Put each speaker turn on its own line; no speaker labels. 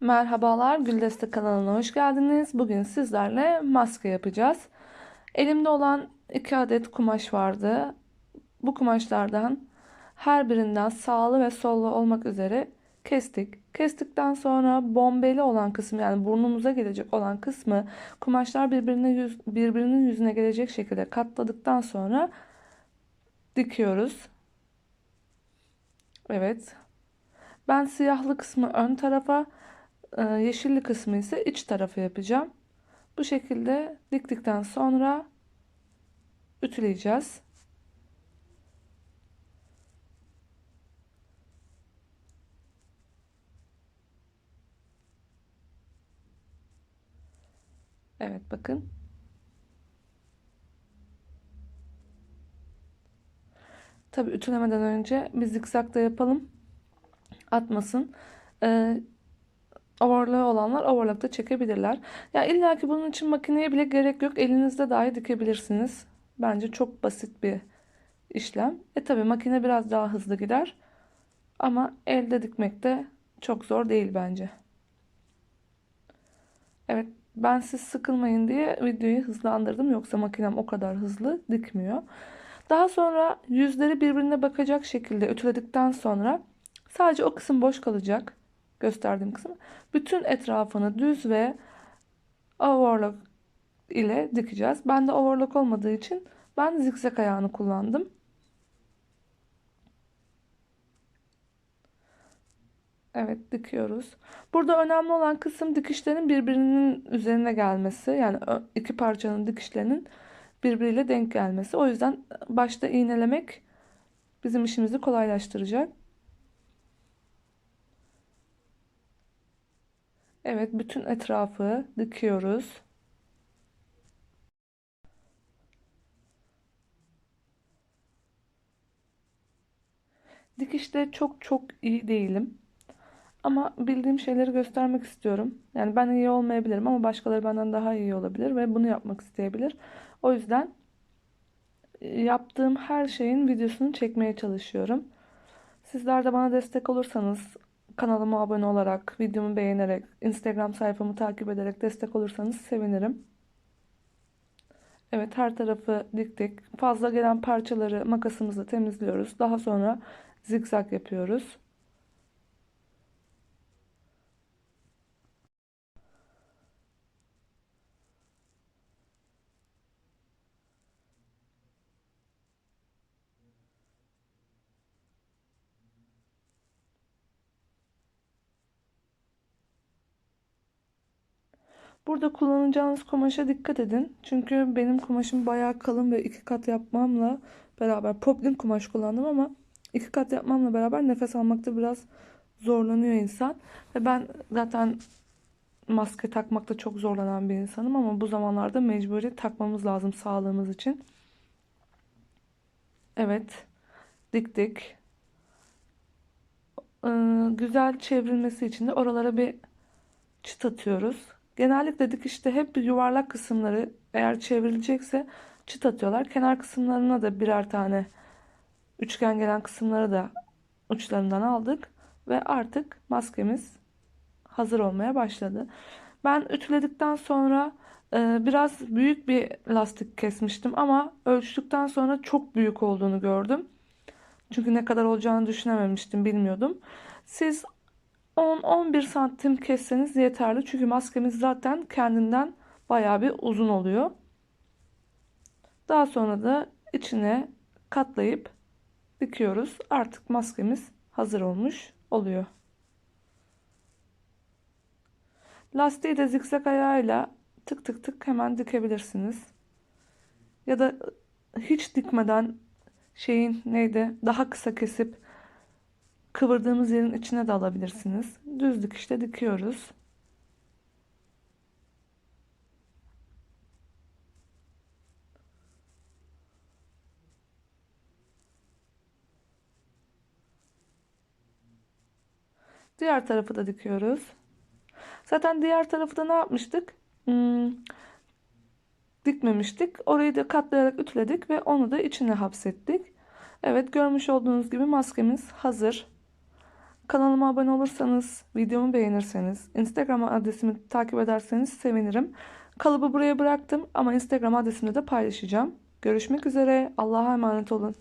Merhabalar, Güldeste kanalına hoş geldiniz. Bugün sizlerle maske yapacağız. Elimde olan iki adet kumaş vardı. Bu kumaşlardan her birinden sağlı ve sollu olmak üzere kestik. Kestikten sonra bombeli olan kısmı yani burnumuza gelecek olan kısmı kumaşlar birbirine yüz, birbirinin yüzüne gelecek şekilde katladıktan sonra dikiyoruz. Evet. Ben siyahlı kısmı ön tarafa, yeşilli kısmı ise iç tarafa yapacağım. Bu şekilde diktikten sonra ütüleyeceğiz. Evet bakın. Tabii ütülemeden önce bir zikzak da yapalım. Atmasın. Ee, overlock olanlar overlock'ta çekebilirler. Ya illa ki bunun için makineye bile gerek yok. Elinizde dahi dikebilirsiniz. Bence çok basit bir işlem. E tabii makine biraz daha hızlı gider. Ama elde dikmek de çok zor değil bence. Evet ben siz sıkılmayın diye videoyu hızlandırdım. Yoksa makinem o kadar hızlı dikmiyor. Daha sonra yüzleri birbirine bakacak şekilde ütüledikten sonra sadece o kısım boş kalacak. Gösterdiğim kısım. Bütün etrafını düz ve overlock ile dikeceğiz. Ben de overlock olmadığı için ben zikzak ayağını kullandım. Evet dikiyoruz. Burada önemli olan kısım dikişlerin birbirinin üzerine gelmesi. Yani iki parçanın dikişlerinin birbiriyle denk gelmesi. O yüzden başta iğnelemek bizim işimizi kolaylaştıracak. Evet bütün etrafı dikiyoruz. Dikişte çok çok iyi değilim. Ama bildiğim şeyleri göstermek istiyorum. Yani ben iyi olmayabilirim ama başkaları benden daha iyi olabilir ve bunu yapmak isteyebilir. O yüzden e, yaptığım her şeyin videosunu çekmeye çalışıyorum. Sizler de bana destek olursanız kanalıma abone olarak, videomu beğenerek, Instagram sayfamı takip ederek destek olursanız sevinirim. Evet her tarafı diktik. Fazla gelen parçaları makasımızla temizliyoruz. Daha sonra zikzak yapıyoruz. Burada kullanacağınız kumaşa dikkat edin. Çünkü benim kumaşım bayağı kalın ve iki kat yapmamla beraber poplin kumaş kullandım ama iki kat yapmamla beraber nefes almakta biraz zorlanıyor insan. Ve ben zaten maske takmakta çok zorlanan bir insanım ama bu zamanlarda mecburi takmamız lazım sağlığımız için. Evet. Diktik. Ee, güzel çevrilmesi için de oralara bir çıt atıyoruz. Genellikle dikişte hep yuvarlak kısımları eğer çevrilecekse çıt atıyorlar. Kenar kısımlarına da birer tane üçgen gelen kısımları da uçlarından aldık. Ve artık maskemiz hazır olmaya başladı. Ben ütüledikten sonra e, biraz büyük bir lastik kesmiştim ama ölçtükten sonra çok büyük olduğunu gördüm. Çünkü ne kadar olacağını düşünememiştim, bilmiyordum. Siz 10-11 santim kesseniz yeterli. Çünkü maskemiz zaten kendinden bayağı bir uzun oluyor. Daha sonra da içine katlayıp dikiyoruz. Artık maskemiz hazır olmuş oluyor. Lastiği de zikzak ayağıyla tık tık tık hemen dikebilirsiniz. Ya da hiç dikmeden şeyin neydi daha kısa kesip kıvırdığımız yerin içine de alabilirsiniz. Düz dikişte dikiyoruz. Diğer tarafı da dikiyoruz. Zaten diğer tarafı da ne yapmıştık? Hmm, dikmemiştik. Orayı da katlayarak ütüledik ve onu da içine hapsettik. Evet görmüş olduğunuz gibi maskemiz hazır. Kanalıma abone olursanız, videomu beğenirseniz, Instagram adresimi takip ederseniz sevinirim. Kalıbı buraya bıraktım ama Instagram adresimde de paylaşacağım. Görüşmek üzere. Allah'a emanet olun.